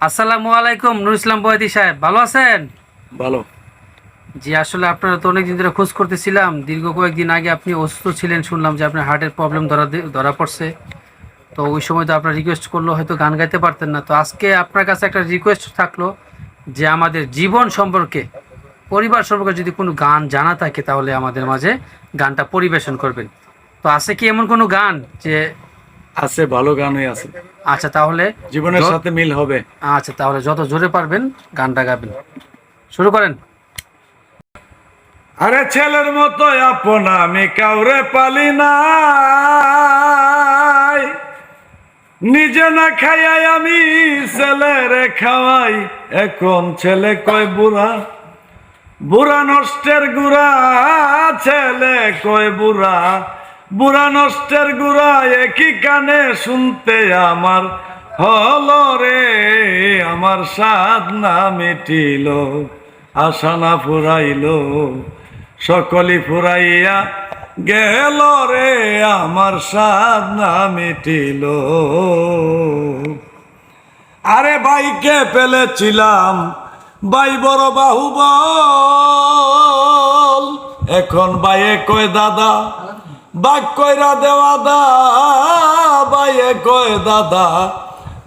আসসালামু আলাইকুম নুর ইসলাম বয়দি সাহেব। ভালো আছেন? ভালো। জি আসলে আপনারা তো অনেকদিন ধরে খোঁজ করতেছিলাম। দীর্ঘ কয়েকদিন আগে আপনি অসুস্থ ছিলেন শুনলাম যে আপনার হার্টের প্রবলেম ধরা ধরা পড়ছে। তো ওই সময় তো আপনার রিকোয়েস্ট করল হয়তো গান গাইতে পারতেন না। তো আজকে আপনার কাছে একটা রিকোয়েস্ট থাকল যে আমাদের জীবন সম্পর্কে পরিবার সম্পর্কে যদি কোনো গান জানা থাকে তাহলে আমাদের মাঝে গানটা পরিবেশন করবেন। তো আছে কি এমন কোনো গান যে আছে ভালো গানই আছে। আচ্ছা তাহলে জীবনের সাথে মিল হবে। আচ্ছা তাহলে যত জোরে পারবেন গানটা গাবেন। শুরু করেন। আরে ছেলের মতো আপন আমি কাউরে পালি না নিজে না খাইয়াই আমি ছেলেরে খাওয়াই। এখন ছেলে কয় বুড়া? বুড়া নষ্টের গুড়া ছেলে কয় বুড়া? বুড়া নষ্টের গুড়া একই কানে শুনতে আমার হলো রে, আমার সাধ না মিটিল, আশা না ফুরাইল সকলি ফুরাইয়া গেল রে, আমার সাধ না মিটিল। আরে বাইকে পেলেছিলাম বাই বড় বাহুবল, এখন বাইয়ে কয় দাদা বাক কইরা দেওয়া দা কয় দাদা।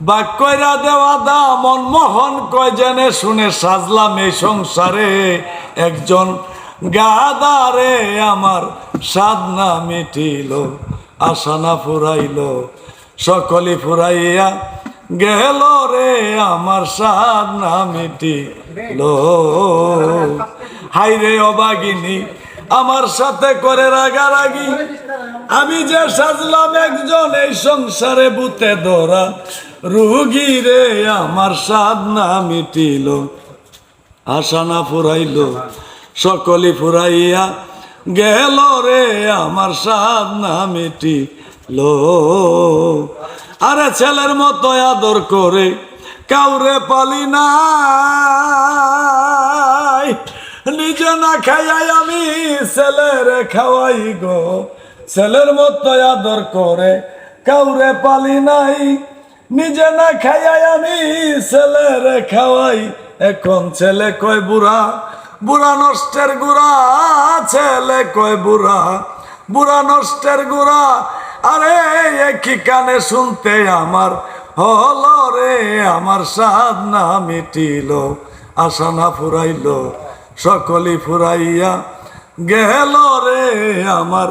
বাক কইরা দেওয়া দা মনমোহন কয় জেনে শুনে সাজলাম এই সংসারে। একজন গাদারে আমার সাধনা মিটিল আশা না ফুরাইল, সকলি ফুরাইয়া গেল রে আমার সাধনা মিটিল। হাই রে অবাগিনী আমার সাথে করে রাগারাগি। আমি যে সাজলাম একজন, এই সংসারে বুতে ধরা রুগী রে, আমার সাধনা মিটিল। আশা না ফুরাইল সকলি ফুরাইয়া গেল রে, আমার সাধনা মিটিল। আরে ছেলের মতো আদর করে কাউরে পালি নাই নিজে না খাইয়াই আমি ছেলের খাওয়াই গো। ছেলের মতো আদর করে কাউরে পালি নাই। নিজে না খাইয়াই আমি ছেলের খাওয়াই। এখন ছেলে কয় বুড়া? বুড়া নষ্টের গুড়া, ছেলে কয় বুড়া? বুড়া নষ্টের গুড়া, আরে একই কানে শুনতে আমার হলো রে, আমার সাধ না মিটিল, আশা না ফুরাইল। সকলি ফুরাইয়া গেল রে আমার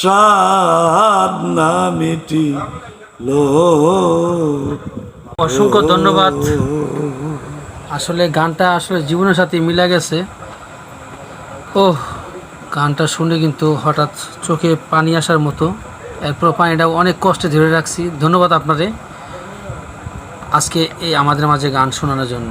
সাধ না মিটিল। অসংখ্য ধন্যবাদ। আসলে গানটা আসলে জীবনের সাথে মিলে গেছে। ও গানটা শুনে কিন্তু হঠাৎ চোখে পানি আসার মতো। এরপর পানিটা অনেক কষ্টে ধরে রাখছি। ধন্যবাদ আপনারে। আজকে এই আমাদের মাঝে গান শোনানোর জন্য।